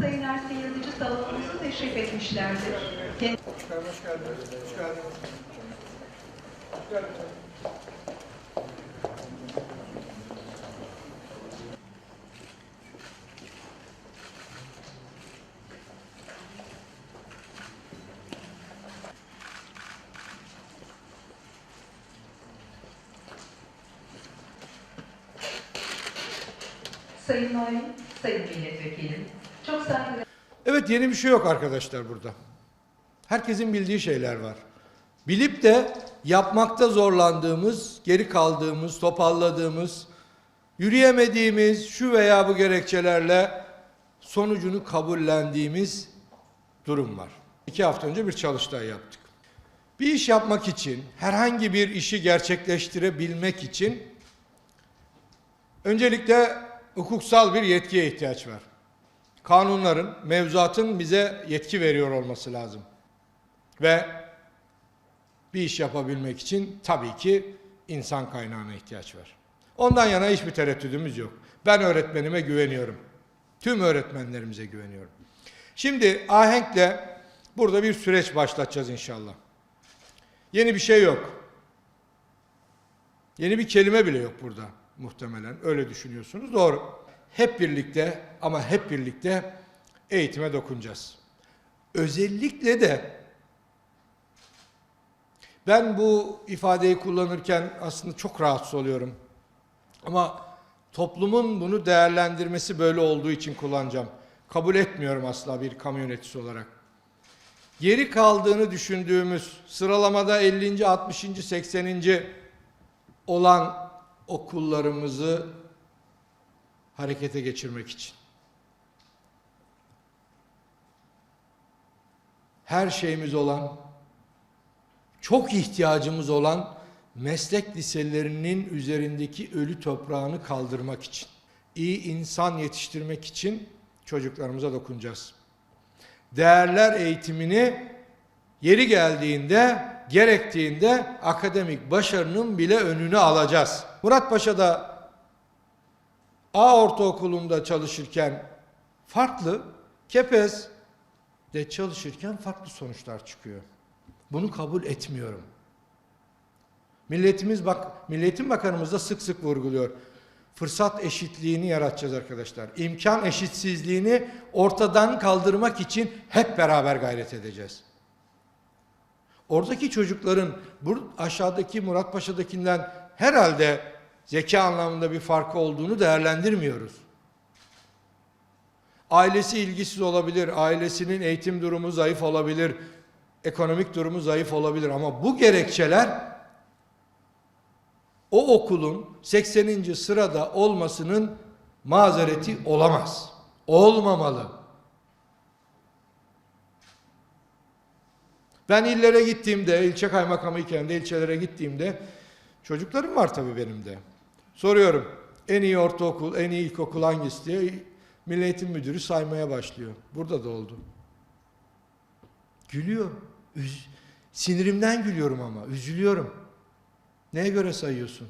Sayın Ersin Yazıcı salonumuza teşrif etmişlerdir. Hoş geldiniz. Hoş geldiniz. Sayın Valim, Sayın Milletvekilim, çok saygıdeğer Evet yeni bir şey yok arkadaşlar burada. Herkesin bildiği şeyler var. Bilip de yapmakta zorlandığımız, geri kaldığımız, topalladığımız, yürüyemediğimiz şu veya bu gerekçelerle sonucunu kabullendiğimiz durum var. İki hafta önce bir çalıştay yaptık. Bir iş yapmak için, herhangi bir işi gerçekleştirebilmek için öncelikle hukuksal bir yetkiye ihtiyaç var kanunların, mevzuatın bize yetki veriyor olması lazım. Ve bir iş yapabilmek için tabii ki insan kaynağına ihtiyaç var. Ondan yana hiçbir tereddüdümüz yok. Ben öğretmenime güveniyorum. Tüm öğretmenlerimize güveniyorum. Şimdi ahenkle burada bir süreç başlatacağız inşallah. Yeni bir şey yok. Yeni bir kelime bile yok burada muhtemelen. Öyle düşünüyorsunuz. Doğru. Hep birlikte ama hep birlikte eğitime dokunacağız. Özellikle de ben bu ifadeyi kullanırken aslında çok rahatsız oluyorum. Ama toplumun bunu değerlendirmesi böyle olduğu için kullanacağım. Kabul etmiyorum asla bir kamu yöneticisi olarak. Geri kaldığını düşündüğümüz sıralamada 50. 60. 80. olan okullarımızı harekete geçirmek için. Her şeyimiz olan, çok ihtiyacımız olan meslek liselerinin üzerindeki ölü toprağını kaldırmak için, iyi insan yetiştirmek için çocuklarımıza dokunacağız. Değerler eğitimini yeri geldiğinde, gerektiğinde akademik başarının bile önünü alacağız. Muratpaşa'da A ortaokulunda çalışırken farklı, Kepez de çalışırken farklı sonuçlar çıkıyor. Bunu kabul etmiyorum. Milletimiz bak, Milletin Bakanımız da sık sık vurguluyor. Fırsat eşitliğini yaratacağız arkadaşlar. İmkan eşitsizliğini ortadan kaldırmak için hep beraber gayret edeceğiz. Oradaki çocukların bu aşağıdaki Muratpaşa'dakinden herhalde zeka anlamında bir farkı olduğunu değerlendirmiyoruz. Ailesi ilgisiz olabilir, ailesinin eğitim durumu zayıf olabilir, ekonomik durumu zayıf olabilir ama bu gerekçeler o okulun 80. sırada olmasının mazereti olamaz. Olmamalı. Ben illere gittiğimde, ilçe kaymakamı iken de ilçelere gittiğimde çocuklarım var tabii benim de. Soruyorum en iyi ortaokul, en iyi ilkokul hangisi diye Milli Eğitim Müdürü saymaya başlıyor. Burada da oldu. Gülüyor. Üz Sinirimden gülüyorum ama, üzülüyorum. Neye göre sayıyorsun?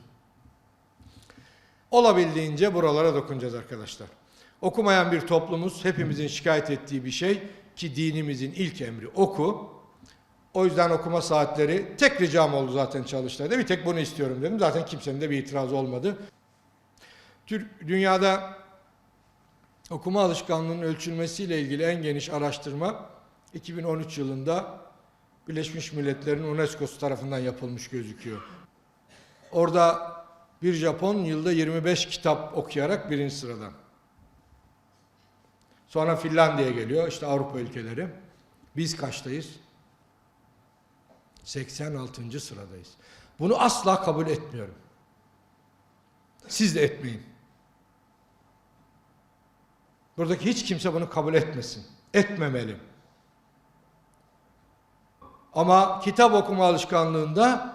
Olabildiğince buralara dokunacağız arkadaşlar. Okumayan bir toplumuz hepimizin şikayet ettiği bir şey ki dinimizin ilk emri oku. O yüzden okuma saatleri tek ricam oldu zaten çalıştayda. Bir tek bunu istiyorum dedim. Zaten kimsenin de bir itirazı olmadı. Dünyada okuma alışkanlığının ölçülmesiyle ilgili en geniş araştırma 2013 yılında Birleşmiş Milletler'in UNESCO'su tarafından yapılmış gözüküyor. Orada bir Japon yılda 25 kitap okuyarak birinci sırada. Sonra Finlandiya geliyor, işte Avrupa ülkeleri. Biz kaçtayız? 86. sıradayız. Bunu asla kabul etmiyorum. Siz de etmeyin. Buradaki hiç kimse bunu kabul etmesin. Etmemeli. Ama kitap okuma alışkanlığında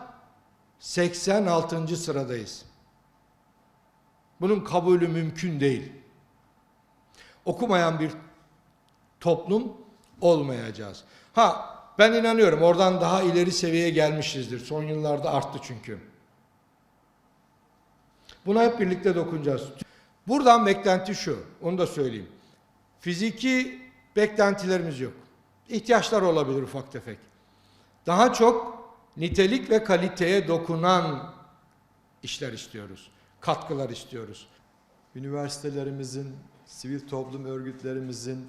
86. sıradayız. Bunun kabulü mümkün değil. Okumayan bir toplum olmayacağız. Ha ben inanıyorum oradan daha ileri seviyeye gelmişizdir. Son yıllarda arttı çünkü. Buna hep birlikte dokunacağız. Buradan beklenti şu, onu da söyleyeyim. Fiziki Beklentilerimiz yok. İhtiyaçlar olabilir ufak tefek. Daha çok nitelik ve kaliteye dokunan işler istiyoruz. Katkılar istiyoruz. üniversitelerimizin, sivil toplum örgütlerimizin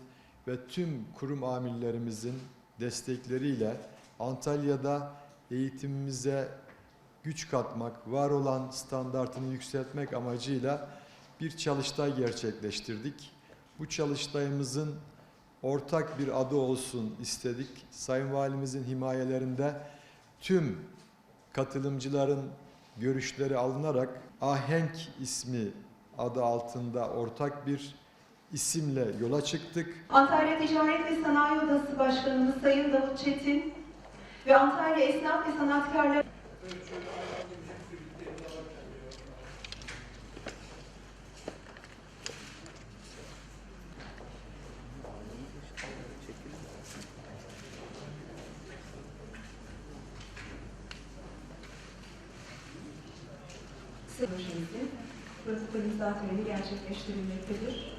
ve tüm kurum amirlerimizin destekleriyle Antalya'da eğitimimize güç katmak, var olan standartını yükseltmek amacıyla bir çalıştay gerçekleştirdik. Bu çalıştayımızın ortak bir adı olsun istedik. Sayın Valimizin himayelerinde tüm katılımcıların görüşleri alınarak Ahenk ismi adı altında ortak bir isimle yola çıktık. Antalya Ticaret ve Sanayi Odası Başkanımız Sayın Davut Çetin ve Antalya Esnaf ve Sanatkarlar projesi protokol imza töreni gerçekleştirilmektedir.